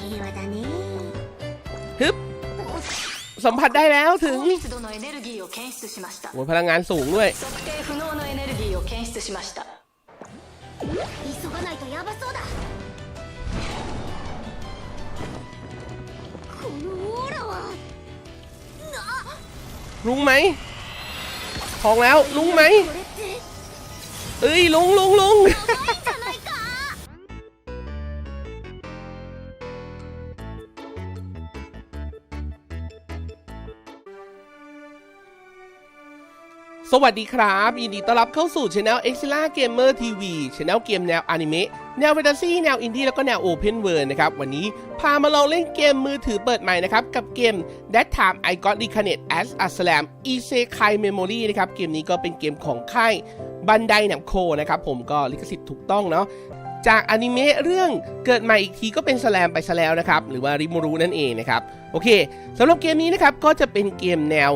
平和だね ฮึบ สัมผัสได้แล้วถึง 高密度のエネルギーを検出しました โอ้ยพลังงานสูงด้วย 測定不能のエネルギーを検出しました急がないとヤバそうだこのオーラは ลุงไหมทองแล้วลุงไหม これって เอ้ยลุงลุงลุง じゃない い สวัสดีครับยินดีต้อนรับเข้าสู่ช anel e x i l a Gamer TV ช anel เกมแนวอนิเมะแนวแฟนตาซีแนวอินดี้แล้วก็แนว Open World นะครับ วันนี้พามาลองเล่นเกมมือถือเปิดใหม่นะครับ กับเกม That Time I Got Reincarnated as a Slam Isekai Memory นะครับ เกมนี้ก็เป็นเกมของค่ายบันไดหนังโคนะครับ ผมก็ลิขสิทธิ์ถูกต้องเนาะจากอนิเมะเรื่องเกิดใหม่อีกทีก็เป็นสแลมไปซะแล้วนะครับ หรือว่าริมูรุนั่นเองนะครับ โอเคสำหรับเกมนี้นะครับก็จะเป็นเกมแนว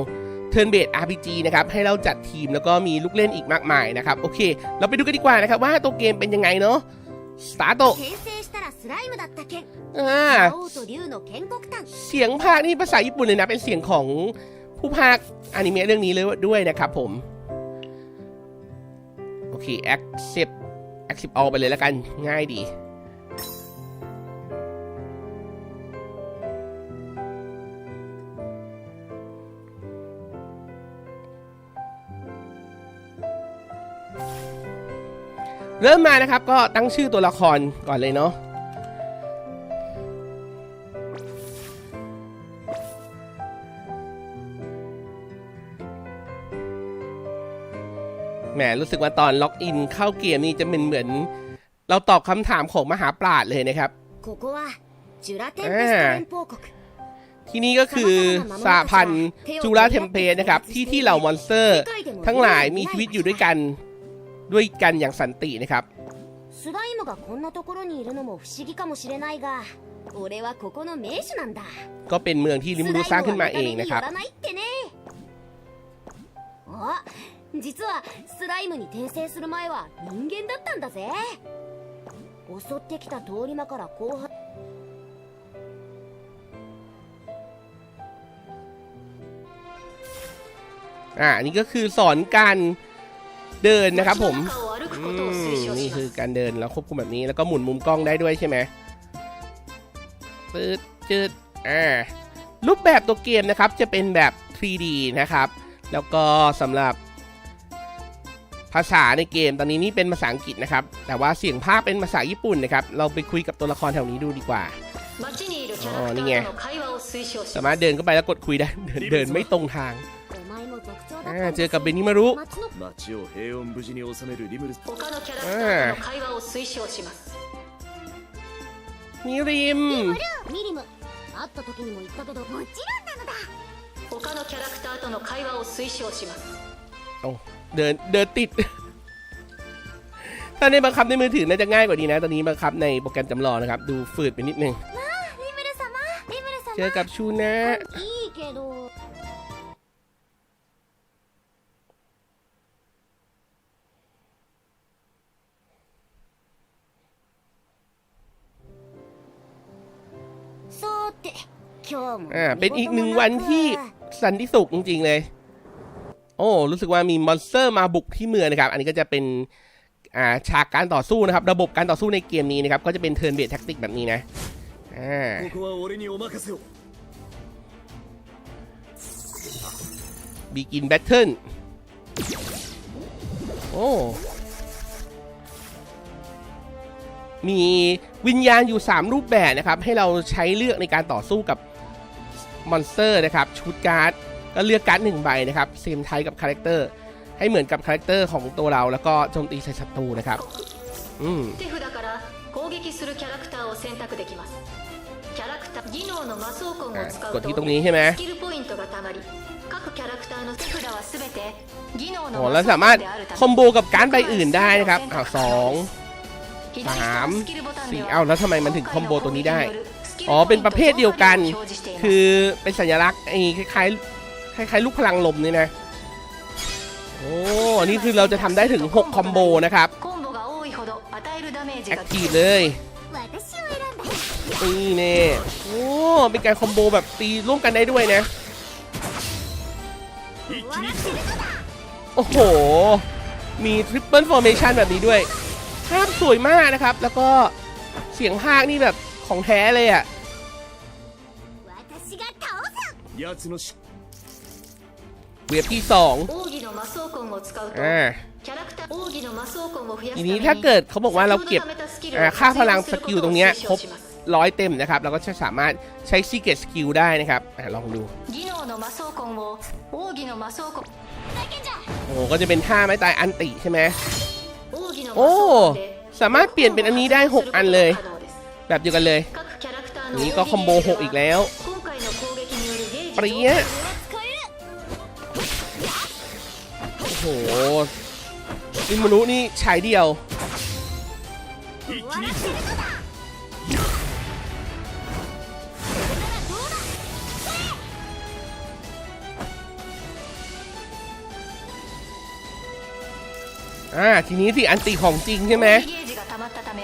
t u r n b a s e d RPG นะครับให้เราจัดทีมแล้วก็มีลูกเล่นอีกมากมายนะครับโอเค เราไปดูกันดีกว่านะครับว่าตัวเกมเป็นยังไงเนาะสตาร์โตเสียงภาคนี่ภาษาญี่ปุ่นเลยนะ เป็นเสียงของผู้ภาคอนิเมะเรื่องนี้เลยด้วยนะครับผม โอเค accept accept all ไปเลยแล้วกันง่ายดี เริ่มมานะครับก็ตั้งชื่อตัวละครก่อนเลยเนาะแหมรู้สึกว่าตอนล็อกอินเข้าเกมนี้จะเป็นเหมือน เราตอบคำถามของมหาปราดเลยนะครับที่นี่ก็คือสาพันธ์จุราเทมเพนะครับ ที่ที่เหล่ามอนสเตอร์ ทั้งหลายมีชีวิตอยู่ด้วยกัน ด้วยกันอย่างสันตินะครับ スライムがこんなところにいるのも不思議かもしれないが俺はここの名手なんだ ก็เป็นเมืองที่ริมรูสร้างขึ้นมาเองนะครับ スライムは見た目によらないってねあ実はスライムに転生する前は人間だったんだぜ襲ってきた通り魔から後輩 อ่าอันนี้ก็คือสอนการ เดินนะครับผมนี่คือการเดินแล้วควบคุมแบบนี้แล้วก็หมุนมุมกล้องได้ด้วยใช่ไหมปืดจืดอ่ารูปแบบตัวเกมนะครับจะเป็นแบบ 3D นะครับ แล้วก็สำหรับภาษาในเกมตอนนี้นี่เป็นภาษาอังกฤษนะครับ แต่ว่าเสียงภาคเป็นภาษาญี่ปุ่นนะครับ เราไปคุยกับตัวละครแถวนี้ดูดีกว่าอ๋อนี่ไงสามารถเดินเข้าไปแล้วกดคุยได้เดินไม่ตรงทาง เจอกับเบนิมารุ 町の町を平穏無事に収めるリムルす他のキャラクターとの会話を推奨します มีริม ミリム会った時にも言ったけどもちろんなのだ他のキャラクターとの会話を推奨します เอาเดินเดินติด ถ้าในบังคับในมือถือน่าจะง่ายกว่านี้นะ ตอนนี้บังคับในโปรแกรมจำลองนะครับ ดูฝืดไปนิดนึง リムル様リムル様 เจอกับชูนะ อ่า เป็นอีกหนึ่งวันที่สันติสุขจริงๆเลย โอ้ รู้สึกว่ามีมอนสเตอร์มาบุกที่เมืองนะครับ อันนี้ก็จะเป็น อ่า ฉากการต่อสู้นะครับ ระบบการต่อสู้ในเกมนี้นะครับ ก็จะเป็นเทิร์นเบสแท็กติกแบบนี้นะ อ่าบีกินแบทเทิลโอ้มีวิญญาณอยู่ 3 รูปแบบนะครับ ให้เราใช้เลือกในการต่อสู้กับ มอนสเตอร์นะครับชุดการ์ดก็เลือกการ์ดหนึ่งใบนะครับเซมไทป์กับคาแรคเตอร์ให้เหมือนกับคาแรคเตอร์ของตัวเรา แล้วก็โจมตีใส่ศัตรูนะครับอืมกดที่ตรงนี้ใช่ไหมโอ้แล้วสามารถคอมโบกับการ์ดใบอื่นได้นะครับอ้าวสองสามสี่เอ้าแล้วทำไมมันถึงคอมโบตัวนี้ได้ อ๋อ เป็นประเภทเดียวกัน คือเป็นสัญลักษณ์ไอ้คล้ายๆคล้ายๆลูกพลังลมนี่นะ โอ้นี่คือเราจะทำได้ถึง 6 คอมโบนะครับ แอคทีฟเลยนี่เนี่ยโอ้ เป็นการคอมโบแบบตีร่วมกันได้ด้วยนะ โอ้โห มีทริปเปิลฟอร์เมชันแบบนี้ด้วยภาพสวยมากนะครับ แล้วก็เสียงภาคนี่แบบของแท้เลยอะ่ะ 奴のし เว็บที่ 2 奥義の魔装魂を使うと อ่า キャラクター奥義の魔装魂を増やす ที ため นี้ に ถ้าเกิดเขาบอกว่าเราเก็บ 先ほど貯めたスキルを อ่า 活 ค่าพลัง 用 ส するこ กิล と ตร を งเนี้ย 推 ครบ 奨します ร้อยเต็มนะครับ เราก็จะสามารถใช้ Secret Skill ได้นะครับอ่ะลองดู 技能の魔装魂を奥義の魔装魂โอ้โหก็จะเป็นท่าไม้ตายอันติใช่ไหม 奥義の魔 โอ้ 装魂で สามารถเปลี่ยนเป็นอันนี้ได้ 6 อันเลย แบบเดียวกันเลย 各キャラクター อั の นนี้ก็คอมโบ 6 อีกแล้ว 今 ปรี้ยโอ้โหนิมารุนี่ฉายเดียว อ่า ทีนี้สิอันติของจริงใช่ไหม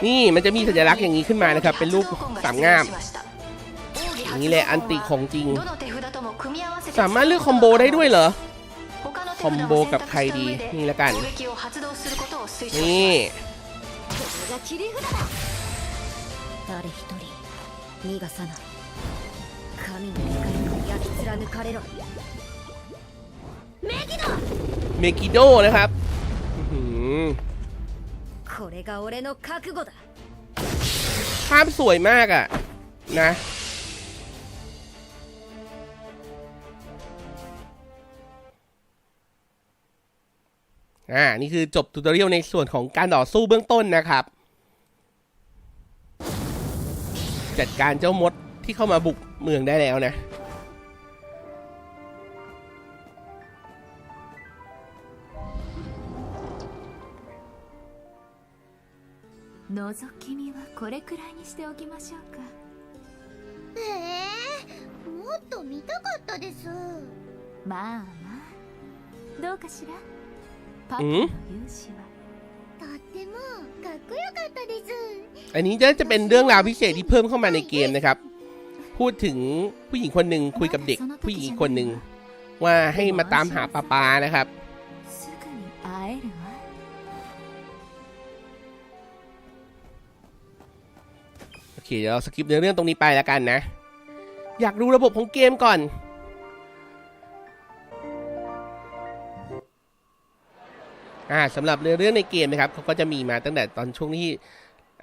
นี่มันจะมีสัญลักษณ์อย่างนี้ขึ้นมานะครับ เป็นรูปสามงาม นี่แหละอันติของจริง สามารถเลือกคอมโบได้ด้วยเหรอ คอมโบกับใครดี นี่ละกัน นี่เมกิโดนะครับภาพสวยมากอะ นะ อ่า นี่คือจบทูตอเรียลในส่วนของการต่อสู้เบื้องต้นนะครับ จัดการเจ้ามดที่เข้ามาบุกเมืองได้แล้วนะ 覗き見はこれくらいにしておきましょうかええもっと見たかったですまあまあどうかしら อันนี้น่จะเป็นเรื่องราวพิเศษที่เพิ่มเข้ามาในเกมนะครับ พูดถึงผู้หญิงคนหนึ่งคุยกับเด็กผู้หญิงคนหนึ่งว่าให้มาตามหาป้าปานะครับ โอเคเดี๋ยวเราสกิปเนื้อเรื่องตรงนี้ไปแล้วกันนะ อยากดูระบบของเกมก่อน อ่าสำหรับเรื่องในเกมนะครับเขาก็จะมีมาตั้งแต่ตอนช่วงที่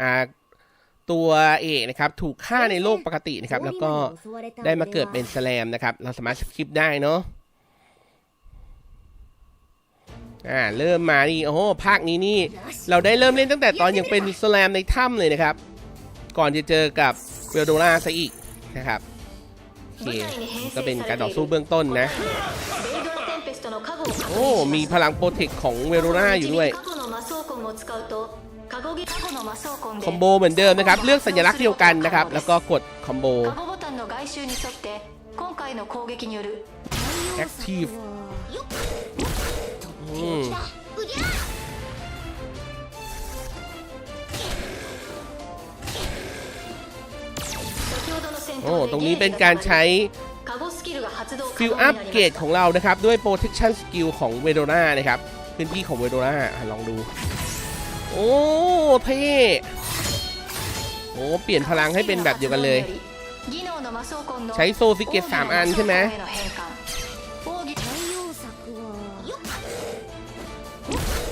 อ่าตัวเอกนะครับถูกฆ่าในโลกปกตินะครับ แล้วก็ได้มาเกิดเป็นแสลมนะครับ เราสามารถสกิปได้เนาะอ่าเริ่มมานี่โอ้โหภาคนี้นี่ เราได้เริ่มเล่นตั้งแต่ตอนยังเป็นแสลมในถ้ำเลยนะครับ ก่อนจะเจอกับเวลโดราซะอีกนะครับโอเคก็เป็นการต่อสู้เบื้องต้นนะ โอ้มีพลังโปรเทคของเวโรนาอยู่ด้วยคอมโบเหมือนเดิมนะครับ เลือกสัญลักษณ์เดียวกันนะครับ แล้วก็กดคอมโบแอคทีฟโอ้ ตรงนี้เป็นการใช้ ฟิลอัพเกรดของเรานะครับ ด้วย protection skill ของเวโดนานะครับ พื้นที่ของเวโดนาลองดู โอ้เท่โอ้เปลี่ยนพลังให้เป็นแบบเดียวกันเลย ใช้โซซิเกตสามอันใช่ไหม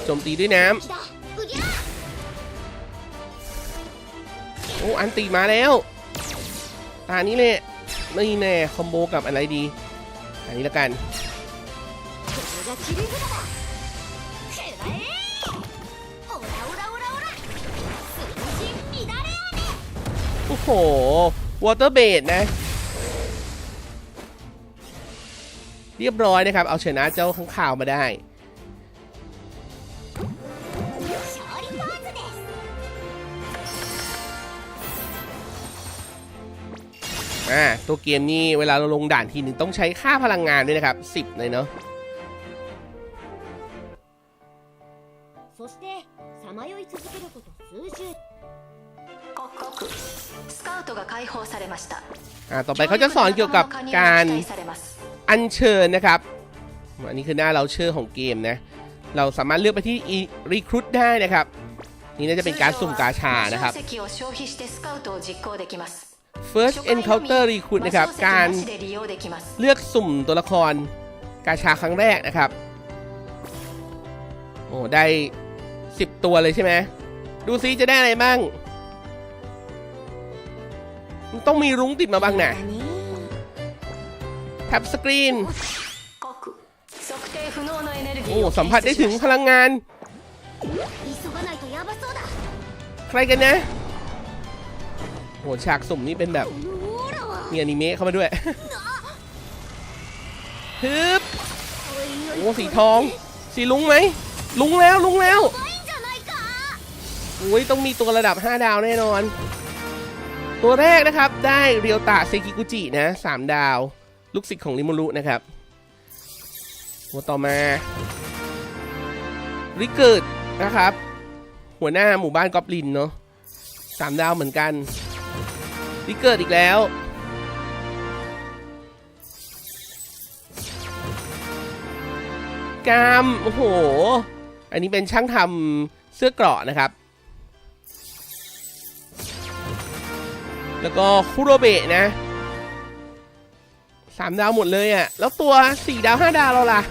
โจมตีด้วยน้ำโอ้อันตีมาแล้ว ตานี้เลย นี่แน่คอมโบกับอะไรดี อันนี้ละกัน โอ้โห วอเตอร์เบดนะ เรียบร้อยนะครับ เอาชนะเจ้าข้างข่าวมาได้ อ่าตัวเกมนี่เวลาเราลงด่านทีหนึ่งต้องใช้ค่าพลังงานด้วยนะครับ 10 เลยเนาะต่อไปเขาจะสอนเกี่ยวกับการอัญเชิญนะครับ อันนี้คือหน้าเราเชื่อของเกมนะ เราสามารถเลือกไปที่รีครูทได้นะครับ นี่น่าจะเป็นการสุ่มกาชานะครับ First Encounter Recruit นะครับ การเลือกสุ่มตัวละครกาชาครั้งแรกนะครับ โอ้ได้ 10 ตัวเลยใช่ไหม ดูซิจะได้อะไรบ้างต้องมีรุ้งติดมาบ้างนะแท็บสกรีน โอ้ สัมผัสได้ถึงพลังงาน ใครกันนะ หฉากสุ่มนี่เป็นแบบมีอนิเมะเข้ามาด้วยฮึบโอ้สีทอง สีลุงไหม ลุงแล้วลุงแล้วโอ้ยต้องมีตัวระดับ 5 ดาวแน่นอน ตัวแรกนะครับได้เรียวตะเซกิกุจินะ3ดาว ลูกศิษย์ของริมุรุนะครับ ตัวต่อมา ริเกิดนะครับ หัวหน้าหมู่บ้านกอบลินเนาะสามดาวเหมือนกัน ริเกิดอีกแล้ว กาม โอ้โห อันนี้เป็นช่างทำเสื้อเกราะนะครับ แล้วก็คุโรเบะนะสามดาวหมดเลยอะ่ะ แล้วตัวสี่ดาวห้าดาวเราล่ะ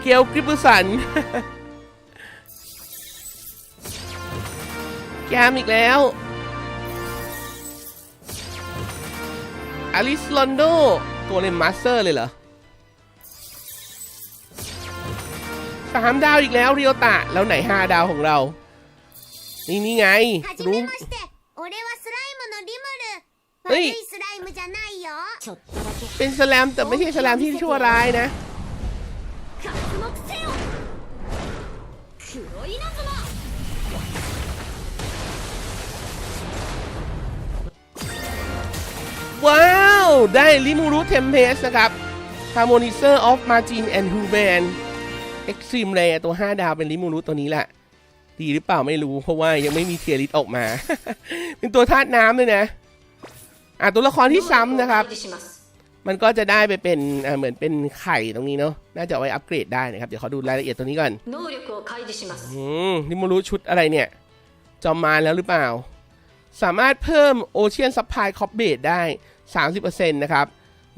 เกียวกริปุสันแกมอีกแล้ว อลิสลอนโด ตัวเล่นมาสเตอร์เลยเหรอสามดาวอีกแล้วเรียวตะ แล้วไหนห้าดาวของเรา นี่นี่ไง รู้เฮ้ยเป็นสแลมแต่ไม่ใช่สแลมที่ชั่วร้ายนะว้า ได้ลิมูรุเทมเพสนะครับ Harmonizer of Margin and Human Extreme Layer ตัว 5 ดาวเป็นลิมูรุตัวนี้แหละ ดีหรือเปล่าไม่รู้เพราะว่ายังไม่มีเทียริสออกมา เป็นตัวธาตุน้ำเลยนะ อะตัวละครที่ซ้ำนะครับ มันก็จะได้ไปเป็นเหมือนเป็นไข่ตรงนี้เนาะน่าจะไว้อัปเกรดได้นะครับ เดี๋ยวขอดูรายละเอียดตัวนี้ก่อนลิมูรุชุดอะไรเนี่ยจอมมาแล้วหรือเปล่า สามารถเพิ่มโอเชียนซัพพลายคอปเบดได้ 30%นะครับ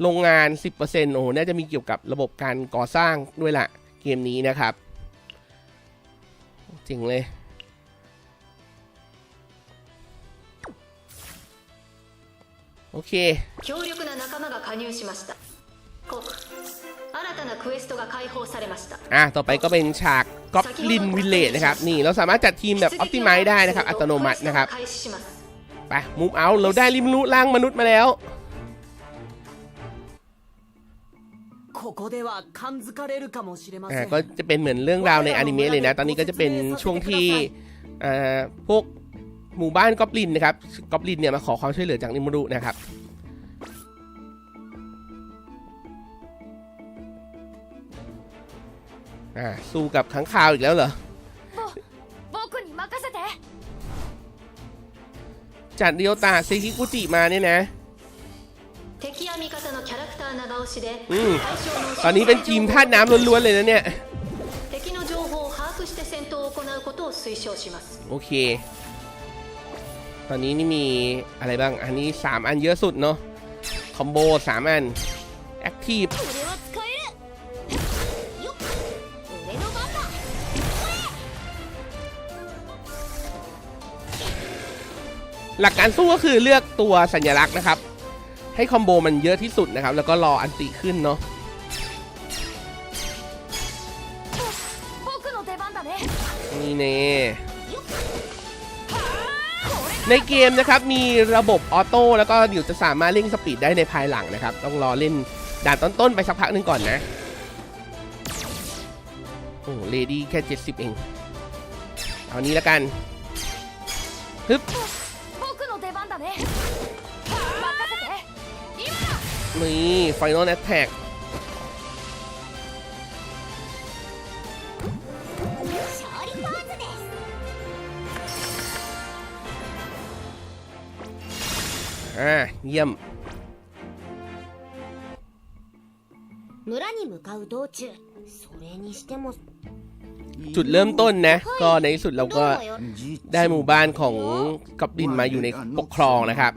โรงงาน 10%โอ้โห น่าจะมีเกี่ยวกับระบบการก่อสร้างด้วยล่ะ เกมนี้นะครับจริงเลย โอเค 強力な仲間が加入しました国新たなクエストが解放されました อ่ะ ต่อไปก็เป็นฉากก็ b ลินวิลเลจนะครับ นี่เราสามารถจัดทีมแบบออ t ติ i z e ได้นะครับ อัตโนมัตินะครับ 開始します ไป มูฟเอาเราได้ลิมรุร่างมนุษย์มาแล้ว ก็จะเป็นเหมือนเรื่องราวในอนิเมะเลยนะ ตอนนี้ก็จะเป็นช่วงที่อ่าพวกหมู่บ้านกอบลินนะครับกอบลินเนี่ยมาขอความช่วยเหลือจากนิมรุนะครับอ่าสู้กับขังข่าวอีกแล้วเหรอจัดเดียวตาเซกิกุจิมาเนี่ยนะ 敵や味方のキャラクター長押しでうん対象の ตอนนี้เป็นทีมธาตุน้ำล้วนๆเลยนะเนี่ย 敵の情報を把握して戦闘を行うことを推奨します โอเค ตอนนี้นี่มีอะไรบ้าง อันนี้ 3 อันเยอะสุดเนาะ คอมโบ 3 อัน แอคทีฟ これは使えるよっ俺の番だ หลักการสู้ก็คือเลือกตัวสัญลักษณ์นะครับ ให้คอมโบมันเยอะที่สุดนะครับ แล้วก็รออันติขึ้นเนาะนี่เน่ในเกมนะครับมีระบบออโต้แล้วก็ดิวจะสามารถเร่งสปีดได้ในภายหลังนะครับ ต้องรอเล่นด่านต้นๆไปสักพักหนึ่งก่อนนะโอ้เลดี้แค่ 70 เอง เอานี้แล้วกันฮึบ นี่ไฟนอลแอตแทกอ่าเยี่ยมจุดเริ่มต้นนะ ก็ในที่สุดเราก็ได้หมู่บ้านของกับดินมาอยู่ในปกครองนะครับ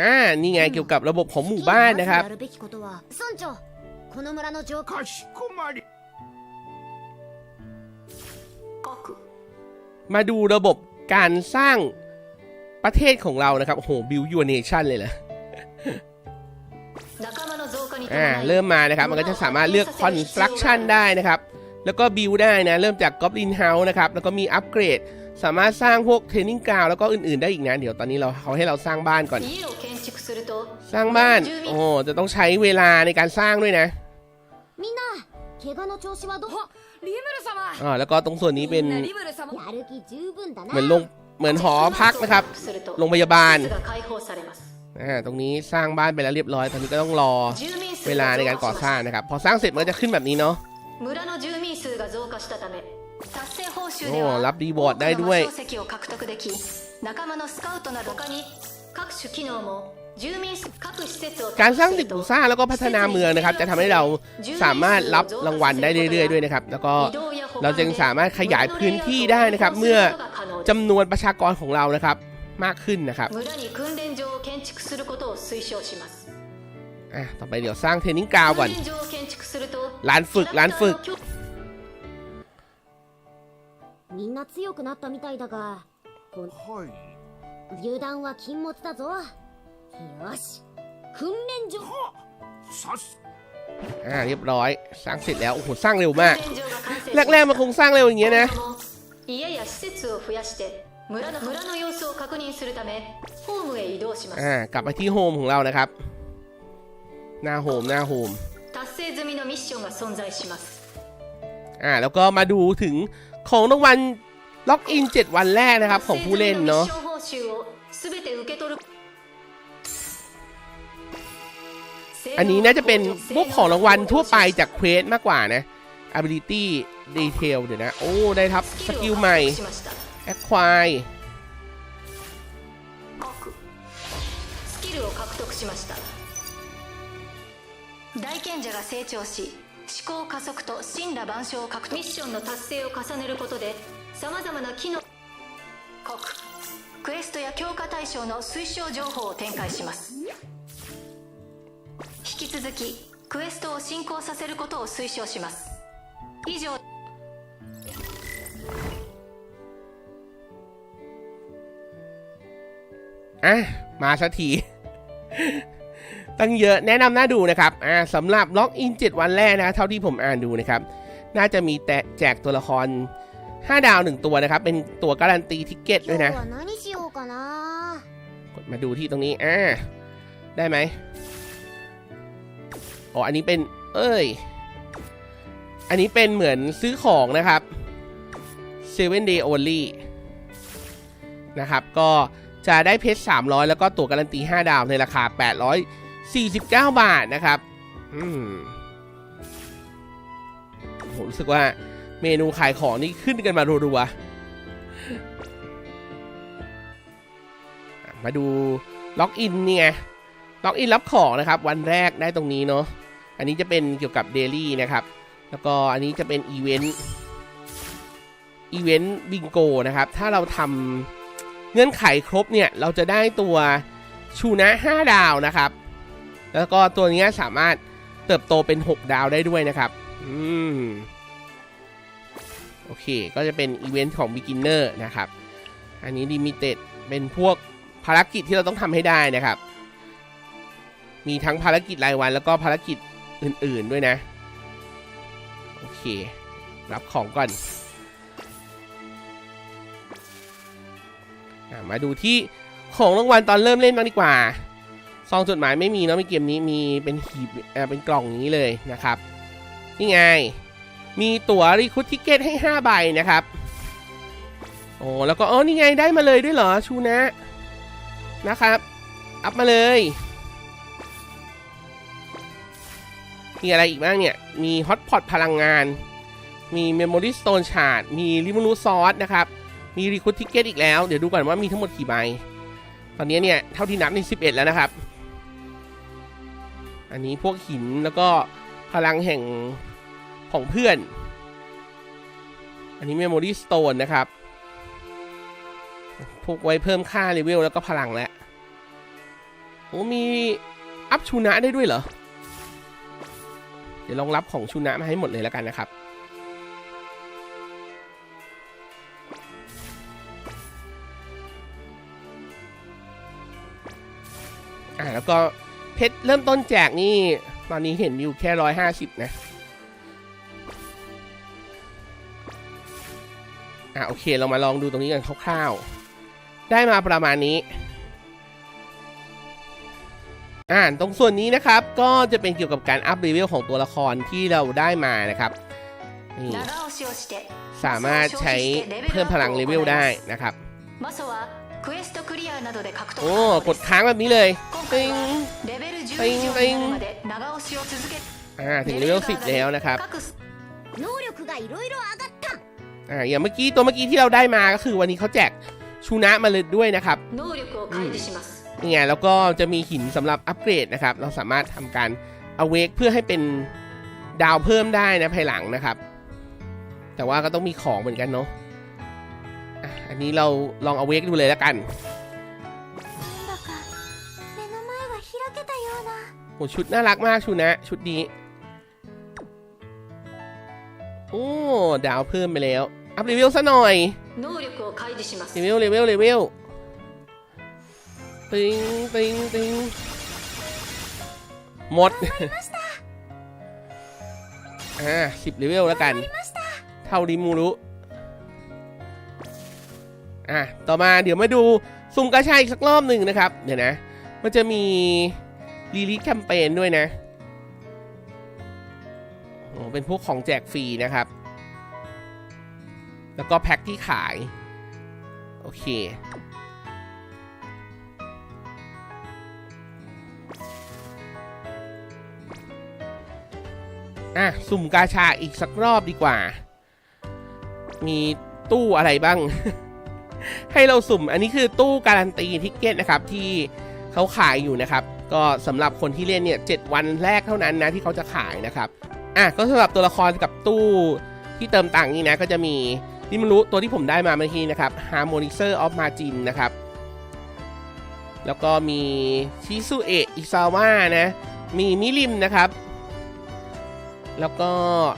อ่านี่ไงเกี่ยวกับระบบของหมู่บ้านนะครับมาดูระบบการสร้างประเทศของเรานะครับ โอ้โห บิวยูเนชั่นเลยเหรออ่า เริ่มมานะครับ มันก็จะสามารถเลือกคอนสตรักชั่นได้นะครับ แล้วก็บิวได้นะ เริ่มจากกอบลินเฮาส์นะครับ แล้วก็มีอัปเกรด สามารถสร้างพวกเทรนนิ่งกราวแล้วก็อื่นๆได้อีกนะ เดี๋ยวตอนนี้เราเขาให้เราสร้างบ้านก่อน สร้างบ้าน โอ้จะต้องใช้เวลาในการสร้างด้วยนะอ่าแล้วก็ตรงส่วนนี้เป็นเหมือนลงเหมือนหอพักนะครับ โรงพยาบาลอ่าตรงนี้สร้างบ้านไปแล้วเรียบร้อย ตอนนี้ก็ต้องรอเวลาในการก่อสร้างนะครับ พอสร้างเสร็จมันจะขึ้นแบบนี้เนาะ 達成報รับรีวอร์ดได้ด้วยการสร้างตึกซ่าแล้วก็พัฒนาเมืองนะครับ จะทำให้เราสามารถรับรางวัลได้เรื่อยๆด้วยนะครับ แล้วก็เราจึงสามารถขยายพื้นที่ได้นะครับ เมื่อจำนวนประชากรของเรานะครับ มากขึ้นนะครับต่อไปเดี๋ยวสร้างเทนนิงกาวก่อนร้านฝึกร้านฝึก みんな強くなったみたいだがこはい油断は禁物だぞよし訓練所さす อ่า เรียบร้อย สร้างเสร็จแล้ว โอ้โห สร้างเร็วมาก 訓練場が完成しました แรกๆมันคงสร้างเร็วอย่างเงี้ยนะ 今後も家や施設を増やして村の村の様子を確認するためホームへ移動します อ่า กลับไปที่โฮมของเรานะครับ หน้าโฮม หน้าโฮม 達成済みのミッションが存在します อ่า แล้วก็มาดูถึง ของรางวัลล็อกอิน 7 วันแรกนะครับ ของผู้เล่นเนาะ 達成済みのミッション報酬を全て受け取る อันนี้น่าจะเป็นพวกของรางวัลทั่วไปจากเควสมากกว่านะ ability detail เดี๋ยวนะ โอ้ ได้ทับสกิลใหม่ しました acquire スキルを獲得しました大賢者が成長し 思考加速と神羅万象を獲得ミッションの達成を重ねることでさまざまな機能国クエストや強化対象の推奨情報を展開します引き続きクエストを進行させることを推奨します以上 อ่ะ มาสักที ตั้งเยอะแนะนำน่าดูนะครับอ่าสำหรับล็อกอิน 7 วันแรกนะ เท่าที่ผมอ่านดูนะครับ น่าจะมีแต่แจกตัวละคร 5 ดาว 1 ตัวนะครับ เป็นตัวการันตีทิเกตด้วยนะกดมาดูที่ตรงนี้อ่าได้ไหมอ๋ออันนี้เป็น เอ้ย อันนี้เป็นเหมือนซื้อของนะครับ7 day only นะครับ ก็จะได้เพชร300 แล้วก็ตัวการันตี 5 ดาวในราคา 800 49 บาทนะครับ อืมผมรู้สึกว่าเมนูขายของนี่ขึ้นกันมารัวๆมาดูล็อกอินนี่ไงล็อกอินรับของนะครับ วันแรกได้ตรงนี้เนาะอันนี้จะเป็นเกี่ยวกับเดลี่นะครับ แล้วก็อันนี้จะเป็นอีเวนต์อีเวนต์บิงโกนะครับ ถ้าเราทำเงื่อนไขครบเนี่ย เราจะได้ตัวชูนะ 5 ดาวนะครับ แล้วก็ตัวนี้สามารถเติบโตเป็น 6 ดาวได้ด้วยนะครับ อืม โอเค ก็จะเป็นอีเวนต์ของ Beginner นะครับ อันนี้ Limited เป็นพวกภารกิจที่เราต้องทำให้ได้นะครับ มีทั้งภารกิจรายวัน แล้วก็ภารกิจอื่น ๆด้วยนะ โอเค รับของก่อนอมาดูที่ของรางวัลตอนเริ่มเล่นบ้างดีกว่า ซองจดหมายไม่มีเนาะในเกมนี้มีเป็นหีบเเป็นกล่องอย่างนี้เลยนะครับนี่ไง มีตั๋วรีคูดทิเกตให้ 5 ใบนะครับโอ้แล้วก็อ๋อนี่ไงได้มาเลยด้วยเหรอชูนะนะครับ อัพมาเลยมีอะไรอีกบ้างเนี่ย มีฮอตพอตพลังงาน มีเมมโมรี่สโตนชาร์ดมีลิมูนูซอสนะครับ มีรีคูดทิเกตอีกแล้ว เดี๋ยวดูก่อนว่ามีทั้งหมดกี่ใบ ตอนนี้เนี่ย เท่าที่นับนี่11 แล้วนะครับ อันนี้พวกหินแล้วก็พลังแห่งของเพื่อน อันนี้เมมโมรี่สโตนนะครับ พวกไว้เพิ่มค่าเลเวลแล้วก็พลังแล้วโอ้มีอัพชูนะได้ด้วยเหรอ เดี๋ยวลองรับของชูนะมาให้หมดเลยแล้วกันนะครับอ่าแล้วก็ เพชรเริ่มต้นแจกนี่ ตอนนี้เห็นอยู่แค่ร้อยห้าสิบนะ อะโอเคเรามาลองดูตรงนี้กันคร่าวๆ ได้มาประมาณนี้ อ่าตรงส่วนนี้นะครับ ก็จะเป็นเกี่ยวกับการอัพเลเวลของตัวละครที่เราได้มานะครับนี่สามารถใช้เพิ่มพลังเลเวลได้นะครับ โอ้กดค้างแบบนี้เลยติงติงติงอ่าถึงเลเวลสิบแล้วนะครับอ่าอย่างเมื่อกี้ตัวเมื่อกี้ที่เราได้มาก็คือวันนี้เขาแจกชูนะมาเลยด้วยนะครับนี่ไงแล้วก็จะมีหินสำหรับอัปเกรดนะครับ เราสามารถทำการเอาเวกเพื่อให้เป็นดาวเพิ่มได้นะภายหลังนะครับ แต่ว่าก็ต้องมีของเหมือนกันเนาะ อันนี้เราลองเอาเวกดูเลยแล้วกันโอ้ชุดน่ารักมากชูนะ ชุดนี้ โอ้ดาวเพิ่มไปแล้ว อัพเลเวลซะหน่อยเลเวลเลเวลเลเวลติงติงติงหมด อ่าสิบเลเวลแล้วกัน เท่าดิมูรุ อะต่อมาเดี๋ยวมาดูสุ่มกระชายอีกสักรอบหนึ่งนะครับ เดี๋ยวนะ มันจะมีรีลิสแคมเปญด้วยนะโอ้เป็นพวกของแจกฟรีนะครับ แล้วก็แพ็คที่ขาย โอเคอะสุ่มกาชาอีกสักรอบดีกว่า มีตู้อะไรบ้าง ให้เราสุ่ม อันนี้คือตู้การันตีทิกเก็ตนะครับที่เขาขายอยู่นะครับ ก็สำหรับคนที่เล่นเนี่ยเจ็ดวันแรกเท่านั้นนะที่เขาจะขายนะครับ อะก็สำหรับตัวละครกับตู้ที่เติมตังค์นี่นะก็จะมีนี่มันรู้ตัวที่ผมได้มาเมื่อกี้นะครับ Harmonizer of Margin นะครับ แล้วก็มีชิซุเอะอิซาวะนะ มีมิริมนะครับ แล้วก็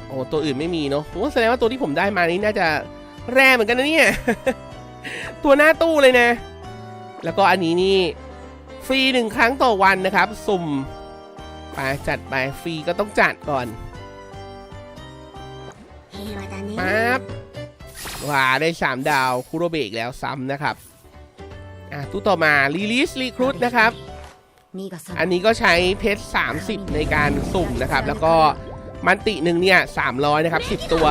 โอ้ตัวอื่นไม่มีเนาะโอ้แสดงว่าตัวที่ผมได้มานี้น่าจะแร่เหมือนกันนะเนี่ย ตัวหน้าตู้เลยนะ แล้วก็อันนี้นี่ฟรีหนึ่งครั้งต่อวันนะครับ สุ่มไปจัดไปฟรีก็ต้องจัดก่อนปั๊บว้าได้ 3 ดาวคูโรเบกแล้วซ้ำนะครับ อะตู้ต่อมารีลิสรีครูดนะครับ อันนี้ก็ใช้เพชร 30 ในการสุ่มนะครับ แล้วก็มันติหนึ่งเนี่ย300 นะครับ 10 ตัว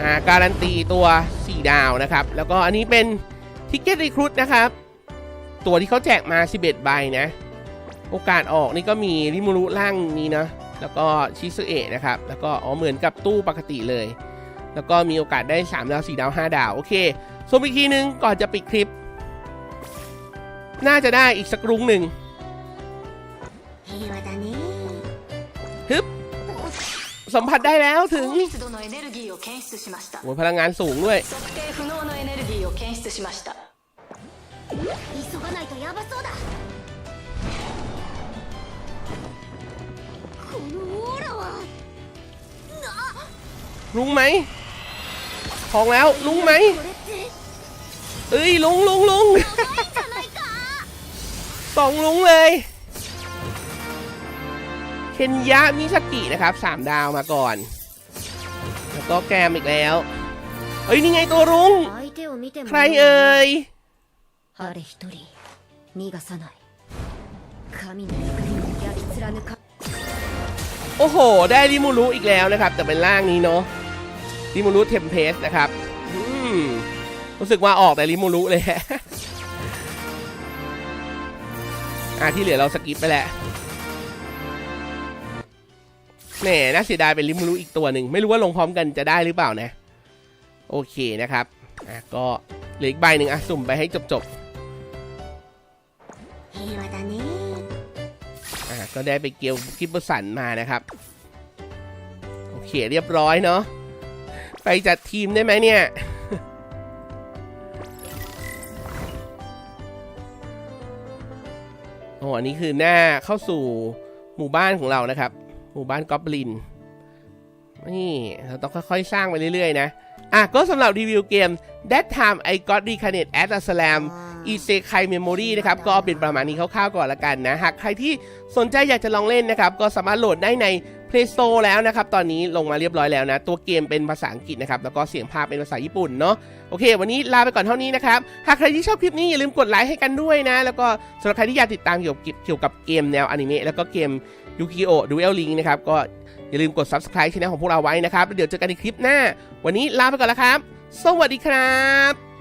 อ่า การันตีตัว 4 ดาวนะครับ แล้วก็อันนี้เป็น ทิกเก็ตรีครูดนะครับ ตัวที่เขาแจกมา 11 ใบนะ โอกาสออกนี่ก็มีริมูรุล่างนี้นะ แล้วก็ชิซุเอะนะครับ แล้วก็อ๋อเหมือนกับตู้ปกติเลย แล้วก็มีโอกาสได้ 3 ดาว 4 ดาว 5 ดาว โอเคส่วนอีกทีนึงก่อนจะปิดคลิป น่าจะได้อีกสักรุ้งหนึ่ง สัมผัสได้แล้วถึงโอ้พลังงานสูงด้วยลุงไหมของแล้วลุงไหมเอ้ยลุงลุงลุงสองลุงเลย เคนยะมิสกินะครับ 3 ดาวมาก่อน แล้วก็แกมอีกแล้ว เฮ้ย นี่ไงตัวรุ้ง ใครเอ่ยโอ้โห ได้ริมูรุอีกแล้วนะครับ แต่เป็นล่างนี้เนาะริมูรุเทมเพสนะครับรู้สึกว่าออกแต่ริมูรุเลยฮะอะที่เหลือเราสกิปไปแหละ แหมน่าเสียดายเป็นริมูรุอีกตัวหนึ่ง ไม่รู้ว่าลงพร้อมกันจะได้หรือเปล่านะ โอเคนะครับอ่ะก็เหลืออีกใบหนึ่งอ่ะสุ่มไปให้จบ 平和だね ๆอ่ะก็ได้ไปเกียวกิปเปอร์สันมานะครับ โอเคเรียบร้อยเนาะไปจัดทีมได้ไหมเนี่ย โอ้อันนี้คือหน้าเข้าสู่หมู่บ้านของเรานะครับ หมู่บ้านกอบลิน นี่เราต้องค่อยๆ สร้างไปเรื่อยๆ นะ อะ ก็สำหรับรีวิวเกม That Time I Got Reincarnated as a Slam อีเซคายเมมโมรีนะครับ ก็เป็นประมาณนี้คร่าวๆก่อนละกันนะ หากใครที่สนใจอยากจะลองเล่นนะครับ ก็สามารถโหลดได้ใน Play Store แล้วนะครับ ตอนนี้ลงมาเรียบร้อยแล้วนะ ตัวเกมเป็นภาษาอังกฤษนะครับ แล้วก็เสียงภาพเป็นภาษาญี่ปุ่นเนาะ โอเค วันนี้ลาไปก่อนเท่านี้นะครับ หากใครที่ชอบคลิปนี้อย่าลืมกดไลค์ให้กันด้วยนะ แล้วก็สำหรับใครที่อยากติดตามเกี่ยวกับเกี่ยวกับเกมแนวอนิเมะแล้วก็เกม ยูกิโอดูเอลลิงนะครับ ก็อย่าลืมกด subscribe ช่องของพวกเราไว้นะครับ แล้วเดี๋ยวเจอกันในคลิปหน้า วันนี้ลาไปก่อนแล้วครับ สวัสดีครับ